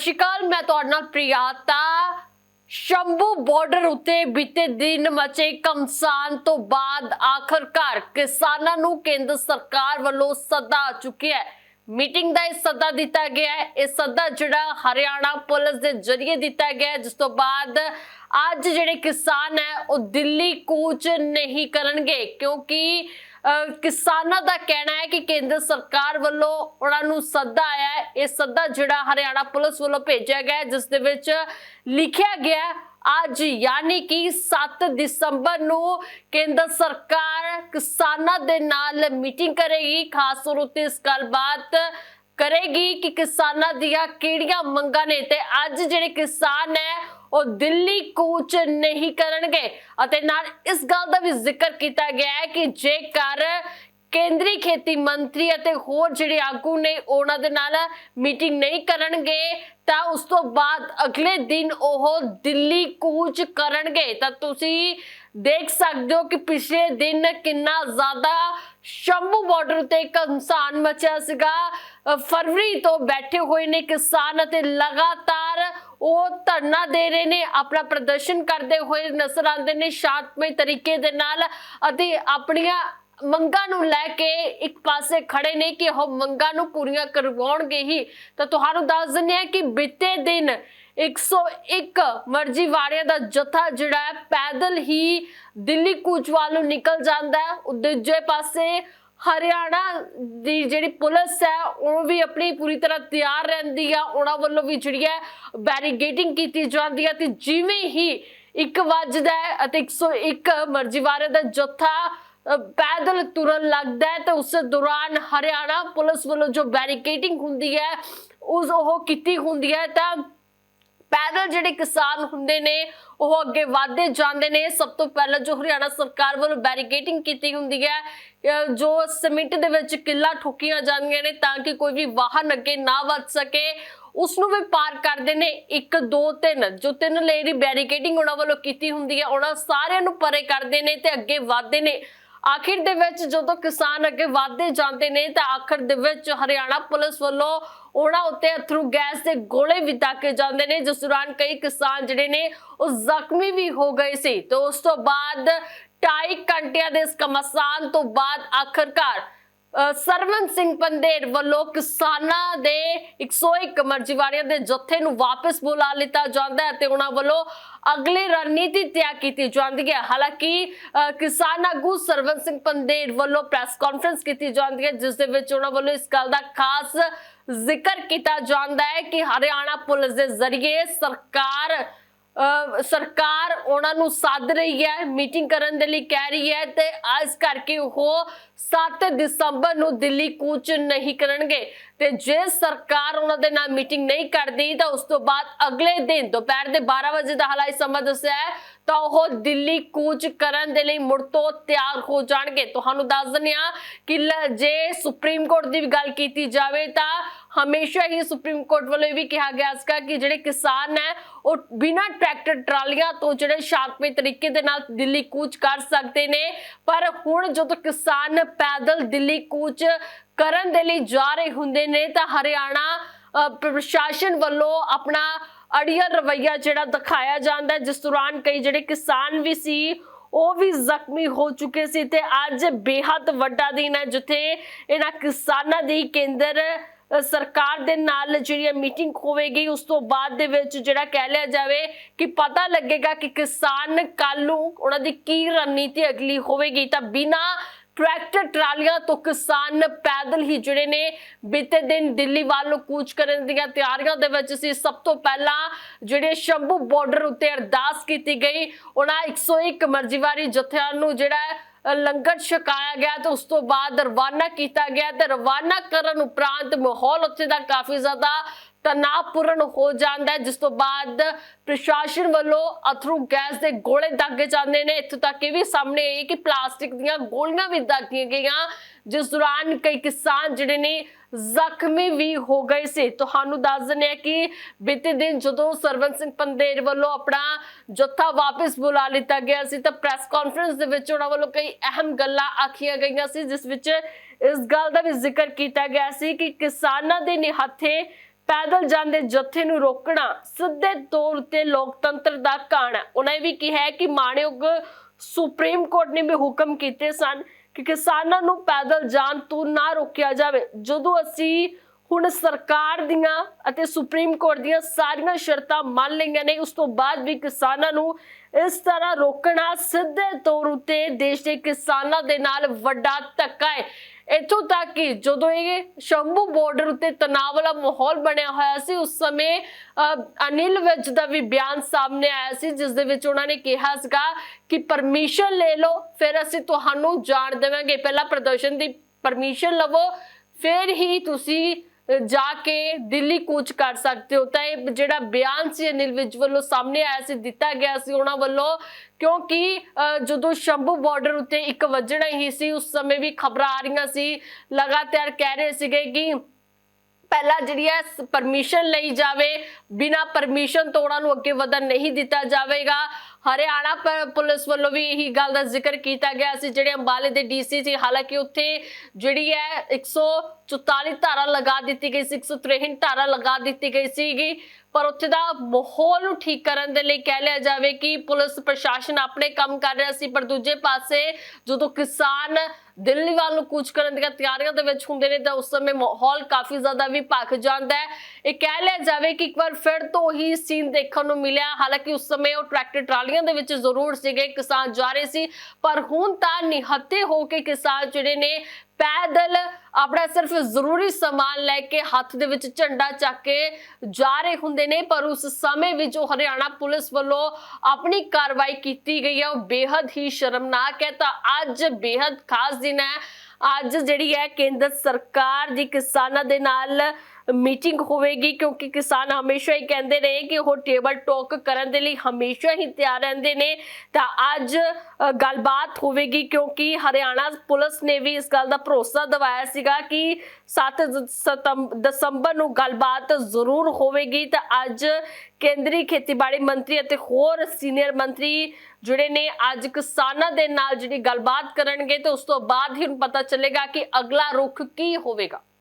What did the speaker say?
ਸਤਿ ਸ਼੍ਰੀ ਅਕਾਲ ਮੈਂ ਤੁਹਾਡੇ ਨਾਲ ਪ੍ਰਿਆਤਾ। ਸ਼ੰਭੂ ਬਾਰਡਰ ਉੱਤੇ ਬੀਤੇ ਦਿਨ ਮਚੇ ਕਮਸਾਨ ਤੋਂ ਬਾਅਦ ਆਖਰਕਾਰ ਕਿਸਾਨਾਂ ਨੂੰ ਕੇਂਦਰ ਸਰਕਾਰ ਵੱਲੋਂ ਸੱਦਾ ਆ ਚੁੱਕਿਆ ਹੈ। ਮੀਟਿੰਗ ਦਾ ਇਹ ਸੱਦਾ ਦਿੱਤਾ ਗਿਆ ਹੈ। ਇਹ ਸੱਦਾ ਜਿਹੜਾ ਹਰਿਆਣਾ ਪੁਲਿਸ ਦੇ ਜ਼ਰੀਏ ਦਿੱਤਾ ਗਿਆ ਜਿਸ ਤੋਂ ਬਾਅਦ ਅੱਜ ਜਿਹੜੇ ਕਿਸਾਨ ਹੈ, ਉਹ ਦਿੱਲੀ ਕੂਚ ਨਹੀਂ ਕਰਨਗੇ, ਕਿਉਂਕਿ ਕਿਸਾਨਾਂ ਦਾ ਕਹਿਣਾ ਹੈ ਕਿ ਕੇਂਦਰ ਸਰਕਾਰ ਵੱਲੋਂ ਉਹਨਾਂ ਨੂੰ ਸੱਦਾ ਆਇਆ ਹੈ। ਇਹ ਸੱਦਾ ਜਿਹੜਾ ਹਰਿਆਣਾ ਪੁਲਿਸ ਵੱਲੋਂ ਭੇਜਿਆ ਗਿਆ ਜਿਸ ਦੇ ਵਿੱਚ ਲਿਖਿਆ ਗਿਆ ਅੱਜ ਯਾਨੀ ਕਿ 7 ਦਸੰਬਰ ਨੂੰ ਕੇਂਦਰ ਸਰਕਾਰ ਕਿਸਾਨਾਂ ਦੇ ਨਾਲ ਮੀਟਿੰਗ ਕਰੇਗੀ। ਖਾਸ ਤੌਰ ਉੱਤੇ ਇਸ ਗੱਲਬਾਤ ਕਰੇਗੀ ਕਿ ਕਿਸਾਨਾਂ ਦੀਆਂ ਕਿਹੜੀਆਂ ਮੰਗਾਂ ਨੇ ਤੇ ਅੱਜ ਜਿਹੜੇ ਕਿਸਾਨ ਹੈ ਉਹ ਦਿੱਲੀ ਕੂਚ ਨਹੀਂ ਕਰਨਗੇ। ਅਤੇ ਨਾਲ ਇਸ ਗੱਲ ਦਾ ਵੀ ਜ਼ਿਕਰ ਕੀਤਾ ਗਿਆ ਹੈ ਕਿ ਜੇਕਰ ਕੇਂਦਰੀ ਖੇਤੀ ਮੰਤਰੀ ਅਤੇ ਹੋਰ ਜਿਹੜੇ ਆਗੂ ਨੇ ਉਹਨਾਂ ਦੇ ਨਾਲ ਮੀਟਿੰਗ ਨਹੀਂ ਕਰਨਗੇ, ਤਾਂ ਉਸ ਤੋਂ ਬਾਅਦ ਅਗਲੇ ਦਿਨ ਉਹ ਦਿੱਲੀ ਕੂਚ ਕਰਨਗੇ। ਤਾਂ ਤੁਸੀਂ ਦੇਖ ਸਕਦੇ ਹੋ ਕਿ ਪਿਛਲੇ ਦਿਨ ਕਿੰਨਾ ਜ਼ਿਆਦਾ ਸ਼ੰਭੂ ਬਾਰਡਰ ਤੇ ਕੰਸਾਨ ਮਚਿਆ ਸੀਗਾ। ਫਰਵਰੀ ਤੋਂ ਬੈਠੇ ਹੋਏ ਨੇ ਕਿਸਾਨ ਅਤੇ ਲਗਾਤਾਰ ਉਹ ਧਰਨਾ ਦੇ ਰਹੇ ਨੇ, ਆਪਣਾ ਪ੍ਰਦਰਸ਼ਨ ਕਰਦੇ ਹੋਏ ਨਜ਼ਰ ਆਉਂਦੇ ਨੇ ਸ਼ਾਂਤਮਈ ਤਰੀਕੇ ਦੇ ਨਾਲ ਅਤੇ ਆਪਣੀਆਂ ਮੰਗਾਂ ਨੂੰ ਲੈ ਕੇ ਇੱਕ ਪਾਸੇ ਖੜੇ ਨੇ ਕਿ ਉਹ ਮੰਗਾਂ ਨੂੰ ਪੂਰੀਆਂ ਕਰਵਾਉਣਗੇ ਹੀ। ਤਾਂ ਤੁਹਾਨੂੰ ਦੱਸ ਦਿੰਦੇ ਹਾਂ ਕਿ ਬੀਤੇ ਦਿਨ 101 ਮਰਜ਼ੀ ਵਾਰਿਆਂ ਦਾ ਜਥਾ ਜਿਹੜਾ ਹੈ, ਪੈਦਲ ਹੀ ਦਿੱਲੀ ਕੂਚ ਵੱਲ ਨੂੰ ਨਿਕਲ ਜਾਂਦਾ ਹੈ। ਉਹ ਦੂਜੇ ਪਾਸੇ ਹਰਿਆਣਾ ਦੀ ਜਿਹੜੀ ਪੁਲਿਸ ਹੈ, ਉਹ ਵੀ ਆਪਣੀ ਪੂਰੀ ਤਰ੍ਹਾਂ ਤਿਆਰ ਰਹਿੰਦੀ ਆ ਉਹਨਾਂ ਵੱਲੋਂ ਵੀ ਜਿਹੜੀ ਹੈ ਬੈਰੀਗੇਟਿੰਗ ਕੀਤੀ ਜਾਂਦੀ ਹੈ ਤੇ ਜਿਵੇਂ ਹੀ 1 ਵੱਜਦਾ ਹੈ ਅਤੇ 101 ਮਰਜ਼ੀ ਵਾਰਿਆਂ ਦਾ ਜੱਥਾ ਪੈਦਲ ਤੁਰਨ ਲੱਗਦਾ ਹੈ ਤੇ ਉਸ ਦੌਰਾਨ ਹਰਿਆਣਾ ਪੁਲਿਸ ਵੱਲੋਂ ਜੋ ਬੈਰੀਕੇਟਿੰਗ ਹੁੰਦੀ ਹੈ, ਉਸ ਉਹ ਕੀਤੀ ਹੁੰਦੀ ਹੈ ਤਾਂ ਪੈਦਲ ਜਿਹੜੇ ਕਿਸਾਨ ਹੁੰਦੇ ਨੇ, ਉਹ ਅੱਗੇ ਵਧਦੇ ਜਾਂਦੇ ਨੇ। ਸਭ ਤੋਂ ਪਹਿਲਾਂ ਜੋ ਹਰਿਆਣਾ ਸਰਕਾਰ ਵੱਲੋਂ ਬੈਰੀਕੇਟਿੰਗ ਕੀਤੀ ਹੁੰਦੀ ਹੈ ਜੋ ਸਿਮਿੰਟ ਦੇ ਵਿੱਚ ਕਿੱਲਾ ਠੋਕੀਆਂ ਜਾਂਦੀਆਂ ਨੇ ਤਾਂ ਕਿ ਕੋਈ ਵੀ ਵਾਹਨ ਅੱਗੇ ਨਾ ਵੱਧ ਸਕੇ। ਉਸ ਨੂੰ ਵੀ ਪਾਰ ਕਰਦੇ ਨੇ 1 2 3 ਜੋ ਤਿੰਨ ਲੇਅਰੀ ਬੈਰੀਕੇਡਿੰਗ ਉਹਨਾਂ ਵੱਲੋਂ ਕੀਤੀ ਹੁੰਦੀ ਹੈ, ਉਹਨਾਂ ਸਾਰਿਆਂ ਨੂੰ ਪਰੇ ਕਰਦੇ ਨੇ ਤੇ ਅੱਗੇ ਵਧਦੇ ਨੇ। ਆਖਿਰ ਦੇ ਵਿੱਚ ਜਦੋਂ ਕਿਸਾਨ ਅੱਗੇ ਵਧਦੇ ਜਾਂਦੇ ਨੇ ਤਾਂ ਆਖਰ ਦੇ ਵਿੱਚ ਹਰਿਆਣਾ ਪੁਲਿਸ ਵੱਲੋਂ ਉਹਨਾਂ ਉੱਤੇ ਅਥਰੂ ਗੈਸ ਦੇ ਗੋਲੇ ਵੀ ਦਾਗੇ ਜਾਂਦੇ ਨੇ, ਜਿਸ ਦੌਰਾਨ ਕਈ ਕਿਸਾਨ ਜਿਹੜੇ ਨੇ ਉਹ ਜ਼ਖਮੀ ਵੀ ਹੋ ਗਏ ਸੀ। ਤੇ ਉਸ ਤੋਂ ਬਾਅਦ ਢਾਈ ਘੰਟਿਆਂ ਦੇ ਇਸ ਕਮਸਾਨ ਤੋਂ ਬਾਅਦ ਆਖਰਕਾਰ ਸਰਵਨ ਸਿੰਘ ਪੰਦੇਰ ਵੱਲੋਂ ਕਿਸਾਨਾਂ ਦੇ 101 ਮਰਜ਼ੀਵਾੜੀਆਂ ਦੇ ਜੱਥੇ ਨੂੰ ਵਾਪਸ ਬੁਲਾ ਲਿੱਤਾ ਜਾਂਦਾ ਹੈ ਤੇ ਉਹਨਾਂ ਵੱਲੋਂ ਅਗਲੀ ਰਣਨੀਤੀ ਤਿਆਰ ਕੀਤੀ ਜਾਂਦੀ ਹੈ। ਹਾਲਾਂਕਿ ਅ, ਕਿਸਾਨ ਆਗੂ ਸਰਵਨ ਸਿੰਘ ਪੰਦੇਰ ਵੱਲੋਂ ਪ੍ਰੈਸ ਕਾਨਫਰੰਸ ਕੀਤੀ ਜਾਂਦੀ ਹੈ ਜਿਸ ਦੇ ਵਿੱਚ ਉਹਨਾਂ ਵੱਲੋਂ ਇਸ ਗੱਲ ਦਾ ਖਾਸ ਜ਼ਿਕਰ ਕੀਤਾ ਜਾਂਦਾ ਹੈ ਕਿ ਹਰਿਆਣਾ ਪੁਲਿਸ ਦੇ ਜ਼ਰੀਏ ਸਰਕਾਰ ਸਰਕਾਰ ਉਹਨਾਂ ਨੂੰ ਸੱਦ ਰਹੀ ਹੈ ਮੀਟਿੰਗ ਕਰਨ ਦੇ ਲਈ ਕਹਿ ਰਹੀ ਹੈ ਤੇ ਇਸ ਕਰਕੇ ਉਹ 7 ਦਸੰਬਰ ਨੂੰ ਦਿੱਲੀ ਕੂਚ ਨਹੀਂ ਕਰਨਗੇ। ਤੇ ਜੇ ਸਰਕਾਰ ਉਹਨਾਂ ਦੇ ਨਾਲ ਮੀਟਿੰਗ ਨਹੀਂ ਕਰਦੀ, ਤਾਂ ਉਸ ਤੋਂ ਬਾਅਦ ਅਗਲੇ ਦਿਨ, ਦੁਪਹਿਰ ਦੇ 12 ਵਜੇ ਦਾ ਹਲਾਈ ਸਮਾਂ ਦੱਸਿਆ ਹੈ, ਤਾਂ ਉਹ ਦਿੱਲੀ ਕੂਚ ਕਰਨ ਦੇ ਲਈ ਮੁੜ ਤੋਂ ਤਿਆਰ ਹੋ ਜਾਣਗੇ। ਤੁਹਾਨੂੰ ਦੱਸ ਦਿੰਦੇ ਹਾਂ ਕਿ ਜੇ ਸੁਪਰੀਮ ਕੋਰਟ ਦੀ ਵੀ ਗੱਲ ਕੀਤੀ ਜਾਵੇ ਤਾਂ ਹਮੇਸ਼ਾ ਹੀ ਸੁਪਰੀਮ ਕੋਰਟ ਵੱਲੋਂ ਇਹ ਵੀ ਕਿਹਾ ਗਿਆ ਸੀਗਾ ਕਿ ਜਿਹੜੇ ਕਿਸਾਨ ਹੈ, ਉਹ ਬਿਨਾਂ ਟਰੈਕਟਰ, ਟਰਾਲੀਆਂ ਤੋਂ ਜਿਹੜੇ ਸ਼ਾਂਤਮਈ ਤਰੀਕੇ ਦੇ ਨਾਲ ਦਿੱਲੀ ਕੂਚ ਕਰ ਸਕਦੇ ਨੇ। ਪਰ ਹੁਣ ਜਦੋਂ ਕਿਸਾਨ ਪੈਦਲ ਦਿੱਲੀ ਕੂਚ ਕਰਨ ਦੇ ਲਈ ਜਾ ਰਹੇ ਹੁੰਦੇ ਨੇ, ਤਾਂ ਹਰਿਆਣਾ ਪ੍ਰਸ਼ਾਸਨ ਵੱਲੋਂ ਆਪਣਾ ਅੜੀਅਲ ਰਵਈਆ ਜਿਹੜਾ ਦਿਖਾਇਆ ਜਾਂਦਾ ਜਿਸ ਦੌਰਾਨ ਕਈ ਜਿਹੜੇ ਕਿਸਾਨ ਵੀ ਸੀ, ਉਹ ਵੀ ਜ਼ਖਮੀ ਹੋ ਚੁੱਕੇ ਸੀ ਤੇ ਅੱਜ ਬੇਹੱਦ ਵੱਡਾ ਦਿਨ ਹੈ, ਜਿੱਥੇ ਇਹਨਾਂ ਕਿਸਾਨਾਂ ਦੀ ਕੇਂਦਰ ਸਰਕਾਰ ਦੇ ਨਾਲ ਜਿਹੜੀ ਮੀਟਿੰਗ ਹੋਵੇਗੀ, ਉਸ ਤੋਂ ਬਾਅਦ ਦੇ ਵਿੱਚ ਜਿਹੜਾ ਕਹਿ ਲਿਆ ਜਾਵੇ ਕਿ ਪਤਾ ਲੱਗੇਗਾ ਕਿ ਕਿਸਾਨ ਕੱਲ ਨੂੰ ਉਹਨਾਂ ਦੀ ਕੀ ਰਣਨੀਤੀ ਅਗਲੀ ਹੋਵੇਗੀ। ਤਾਂ ਬਿਨਾ ਟਰੈਕਟਰ ਟਰਾਲੀਆਂ ਤੋਂ ਕਿਸਾਨ ਪੈਦਲ ਹੀ ਜਿਹੜੇ ਨੇ ਬੀਤੇ ਦਿਨ ਦਿੱਲੀ ਵੱਲ ਨੂੰ ਕੂਚ ਕਰਨ ਦੀਆਂ ਤਿਆਰੀਆਂ ਦੇ ਵਿੱਚ ਸੀ। ਸਭ ਤੋਂ ਪਹਿਲਾਂ ਜਿਹੜੇ ਸ਼ੰਭੂ ਬਾਰਡਰ ਉੱਤੇ ਅਰਦਾਸ ਕੀਤੀ ਗਈ, ਉਹਨਾਂ 101 ਮਰਜ਼ੀਵਾਰੀ ਜਥਿਆਂ ਨੂੰ ਜਿਹੜਾ ਲੰਗਰ ਛਕਾਇਆ ਗਿਆ ਤੇ ਉਸ ਤੋਂ ਬਾਅਦ ਰਵਾਨਾ ਕੀਤਾ ਗਿਆ ਤੇ ਰਵਾਨਾ ਕਰਨ ਉਪਰੰਤ ਮਾਹੌਲ ਉੱਥੇ ਦਾ ਕਾਫੀ ਜ਼ਿਆਦਾ ਤਣਾਅਪੂਰਨ ਹੋ ਜਾਂਦਾ ਹੈ, ਜਿਸ ਤੋਂ ਬਾਅਦ ਪ੍ਰਸ਼ਾਸਨ ਵੱਲੋਂ ਅਥਰੂ ਗੈਸ ਦੇ ਗੋਲੇ ਦਾਗੇ ਜਾਂਦੇ ਨੇ। ਇੱਥੋਂ ਤੱਕ ਇਹ ਵੀ ਸਾਹਮਣੇ ਆਈ ਕਿ ਪਲਾਸਟਿਕ ਦੀਆਂ ਗੋਲੀਆਂ ਵੀ ਦਾਗੀਆਂ ਗਈਆਂ, ਜਿਸ ਦੌਰਾਨ ਕਈ ਕਿਸਾਨ ਜਿਹੜੇ ਨੇ ਜ਼ਖਮੀ ਵੀ ਹੋ ਗਏ ਸੀ। ਤੁਹਾਨੂੰ ਦੱਸ ਦਿੰਦੇ ਹਾਂ ਕਿ ਬੀਤੇ ਦਿਨ ਜਦੋਂ ਸਰਵਨ ਸਿੰਘ ਪੰਦੇਰ ਵੱਲੋਂ ਆਪਣਾ ਜੱਥਾ ਵਾਪਸ ਬੁਲਾ ਲਿੱਤਾ ਗਿਆ ਸੀ, ਤਾਂ ਪ੍ਰੈਸ ਕਾਨਫਰੰਸ ਦੇ ਵਿੱਚ ਉਹਨਾਂ ਵੱਲੋਂ ਕਈ ਅਹਿਮ ਗੱਲਾਂ ਆਖੀਆਂ ਗਈਆਂ ਸੀ, ਜਿਸ ਵਿੱਚ ਇਸ ਗੱਲ ਦਾ ਵੀ ਜ਼ਿਕਰ ਕੀਤਾ ਗਿਆ ਸੀ ਕਿ ਕਿਸਾਨਾਂ ਦੇ ਨਿਹੱਥੇ ਪੈਦਲ ਜਾਂਦੇ ਜਥੇ ਨੂੰ ਰੋਕਣਾ ਸਿੱਧੇ ਤੌਰ ਉੱਤੇ ਲੋਕਤੰਤਰ ਦਾ ਕਾਣ ਹੈ। ਉਹਨਾਂ ਇਹ ਵੀ ਕਿਹਾ ਕਿ ਮਾਣਯੋਗ ਸੁਪਰੀਮ ਕੋਰਟ ਨੇ ਵੀ ਹੁਕਮ ਕੀਤੇ ਸਨ ਕਿ ਕਿਸਾਨਾਂ ਨੂੰ ਪੈਦਲ ਜਾਣ ਤੋਂ ਨਾ ਰੋਕਿਆ ਜਾਵੇ। ਜਦੋਂ ਅਸੀਂ ਹੁਣ ਸਰਕਾਰ ਦੀਆਂ ਅਤੇ ਸੁਪਰੀਮ ਕੋਰਟ ਦੀਆਂ ਸਾਰੀਆਂ ਸ਼ਰਤਾਂ ਮੰਨ ਲਈਆਂ ਨੇ, ਉਸ ਤੋਂ ਬਾਅਦ ਵੀ ਕਿਸਾਨਾਂ ਨੂੰ ਇਸ ਤਰ੍ਹਾਂ ਰੋਕਣਾ ਸਿੱਧੇ ਤੌਰ ਉੱਤੇ ਦੇਸ਼ ਦੇ ਕਿਸਾਨਾਂ ਦੇ ਨਾਲ ਵੱਡਾ ਧੱਕਾ ਹੈ। ਇੱਥੋਂ ਤੱਕ ਕਿ ਜਦੋਂ ਇਹ ਸ਼ੰਭੂ ਬਾਰਡਰ ਉੱਤੇ ਤਣਾਅ ਵਾਲਾ ਮਾਹੌਲ ਬਣਿਆ ਹੋਇਆ ਸੀ, ਉਸ ਸਮੇਂ ਅਨਿਲ ਵਿਜ ਦਾ ਵੀ ਬਿਆਨ ਸਾਹਮਣੇ ਆਇਆ ਸੀ, ਜਿਸ ਦੇ ਵਿੱਚ ਉਹਨਾਂ ਨੇ ਕਿਹਾ ਸੀਗਾ ਕਿ ਪਰਮਿਸ਼ਨ ਲੈ ਲਓ, ਫਿਰ ਅਸੀਂ ਤੁਹਾਨੂੰ ਜਾਣ ਦੇਵਾਂਗੇ। ਪਹਿਲਾਂ ਪ੍ਰਦਰਸ਼ਨ ਦੀ ਪਰਮਿਸ਼ਨ ਲਵੋ, ਫਿਰ ਹੀ ਤੁਸੀਂ ਜਾ ਕੇ ਦਿੱਲੀ ਕੂਚ ਕਰ ਸਕਦੇ ਹੋ। ਤਾਂ ਇਹ ਜਿਹੜਾ ਬਿਆਨ ਸੀ ਅਨਿਲ ਵਿਜ ਵੱਲੋਂ ਸਾਹਮਣੇ ਆਇਆ ਸੀ ਦਿੱਤਾ ਗਿਆ ਸੀ ਉਹਨਾਂ ਵੱਲੋਂ ਕਿਉਂਕਿ ਅਹ, ਜਦੋਂ ਸ਼ੰਭੂ ਬਾਰਡਰ ਉੱਤੇ ਇੱਕ ਵੱਜਣਾ ਹੀ ਸੀ ਉਸ ਸਮੇਂ ਵੀ ਖਬਰਾਂ ਆ ਰਹੀਆਂ ਸੀ। ਲਗਾਤਾਰ ਕਹਿ ਰਹੇ ਸੀਗੇ ਕਿ ਪਹਿਲਾਂ ਜਿਹੜੀ ਹੈ ਪਰਮਿਸ਼ਨ ਲਈ ਜਾਵੇ, ਬਿਨਾ ਪਰਮਿਸ਼ਨ ਤੋਂ ਉਹਨਾਂ ਨੂੰ ਅੱਗੇ ਵਧਣ ਨਹੀਂ ਦਿੱਤਾ ਜਾਵੇਗਾ। ਹਰਿਆਣਾ ਪ- ਪੁਲਿਸ ਵੱਲੋਂ ਵੀ ਇਹੀ ਗੱਲ ਦਾ ਜ਼ਿਕਰ ਕੀਤਾ ਗਿਆ ਸੀ, ਜਿਹੜੇ ਅੰਬਾਲੇ ਦੇ ਡੀਸੀ ਸੀ ਹਾਲਾਂਕਿ ਉੱਥੇ ਜਿਹੜੀ ਹੈ 144 ਧਾਰਾ ਲਗਾ ਦਿੱਤੀ ਗਈ ਸੀ 163 ਧਾਰਾ ਲਗਾ ਦਿੱਤੀ ਗਈ ਸੀਗੀ। ਪਰ ਉੱਥੇ ਦਾ ਮਾਹੌਲ ਨੂੰ ਠੀਕ ਕਰਨ ਦੇ ਲਈ ਕਹਿ ਲਿਆ ਜਾਵੇ ਕਿ ਪੁਲਿਸ ਪ੍ਰਸ਼ਾਸਨ ਆਪਣੇ ਕੰਮ ਕਰ ਰਿਹਾ ਸੀ, ਪਰ ਦੂਜੇ ਪਾਸੇ ਜਦੋਂ ਕਿਸਾਨ ਦਿੱਲੀ ਨੂੰ ਕੂਚ ਕਰਨ ਦੀਆਂ ਤਿਆਰੀਆਂ ਦੇ ਵਿੱਚ ਹੁੰਦੇ ਨੇ ਤਾਂ ਉਸ ਸਮੇਂ ਮਾਹੌਲ ਕਾਫੀ ਜ਼ਿਆਦਾ ਵੀ ਭਖ ਜਾਂਦਾ ਹੈ। ਇਹ ਕਹਿ ਲਿਆ ਜਾਵੇ ਕਿ ਇੱਕ ਵਾਰ ਫਿਰ ਤੋਂ ਹੀ ਸੀਨ ਦੇਖਣ ਨੂੰ ਮਿਲਿਆ। ਹਾਲਾਂਕਿ ਉਸ ਸਮੇਂ ਉਹ ਟਰੈਕਟਰ ਟਰਾਲੀਆਂ ਦੇ ਵਿੱਚ ਜ਼ਰੂਰ ਸੀਗੇ, ਕਿਸਾਨ ਜਾ ਰਹੇ ਸੀ, ਪਰ ਹੁਣ ਤਾਂ ਨਿਹੱਤੇ ਹੋ ਕੇ ਕਿਸਾਨ ਜਿਹੜੇ ਨੇ ਪੈਦਲ ਆਪਣਾ ਸਿਰਫ ਜ਼ਰੂਰੀ ਸਮਾਨ ਲੈ ਕੇ ਹੱਥ ਦੇ ਵਿੱਚ ਝੰਡਾ ਚੱਕ ਕੇ ਜਾ ਰਹੇ ਹੁੰਦੇ ਨੇ, ਪਰ ਉਸ ਸਮੇਂ ਵਿੱਚ ਉਹ ਹਰਿਆਣਾ ਪੁਲਿਸ ਵੱਲੋਂ ਆਪਣੀ ਕਾਰਵਾਈ ਕੀਤੀ ਗਈ ਹੈ। ਉਹ ਬੇहद ਹੀ ਸ਼ਰਮਨਾਕ ਹੈ। ਤਾਂ ਅੱਜ ਬੇहद ਖਾਸ ਦਿਨ ਹੈ। ਅੱਜ ਜਿਹੜੀ ਹੈ, ਕੇਂਦਰ ਸਰਕਾਰ ਦੀ ਕਿਸਾਨਾਂ ਦੇ ਨਾਲ ਮੀਟਿੰਗ ਹੋਵੇਗੀ ਕਿਉਂਕਿ ਕਿਸਾਨ ਹਮੇਸ਼ਾ ਹੀ ਕਹਿੰਦੇ ਨੇ ਕਿ ਉਹ ਟੇਬਲ ਟਾਕ ਕਰਨ ਦੇ ਲਈ ਹਮੇਸ਼ਾ ਹੀ ਤਿਆਰ ਰਹਿੰਦੇ ਨੇ। ਤਾਂ ਅੱਜ ਗੱਲਬਾਤ ਹੋਵੇਗੀ ਕਿਉਂਕਿ ਹਰਿਆਣਾ ਪੁਲਿਸ ਨੇ ਵੀ ਇਸ ਗੱਲ ਦਾ ਭਰੋਸਾ ਦਿਵਾਇਆ ਸੀਗਾ ਕਿ 7 ਦਸੰਬਰ ਨੂੰ ਗੱਲਬਾਤ ਜ਼ਰੂਰ ਹੋਵੇਗੀ। ਤਾਂ ਅੱਜ ਕੇਂਦਰੀ ਖੇਤੀਬਾੜੀ ਮੰਤਰੀ ਅਤੇ ਹੋਰ ਸੀਨੀਅਰ ਮੰਤਰੀ ਜਿਹੜੇ ਨੇ, ਅੱਜ ਕਿਸਾਨਾਂ ਦੇ ਨਾਲ ਜਿਹੜੀ ਗੱਲਬਾਤ ਕਰਨਗੇ, ਤੇ ਉਸ ਤੋਂ ਬਾਅਦ ਹੀ ਹੁਣ ਪਤਾ ਚੱਲੇਗਾ ਕਿ ਅਗਲਾ ਰੁਖ ਕੀ ਹੋਵੇਗਾ।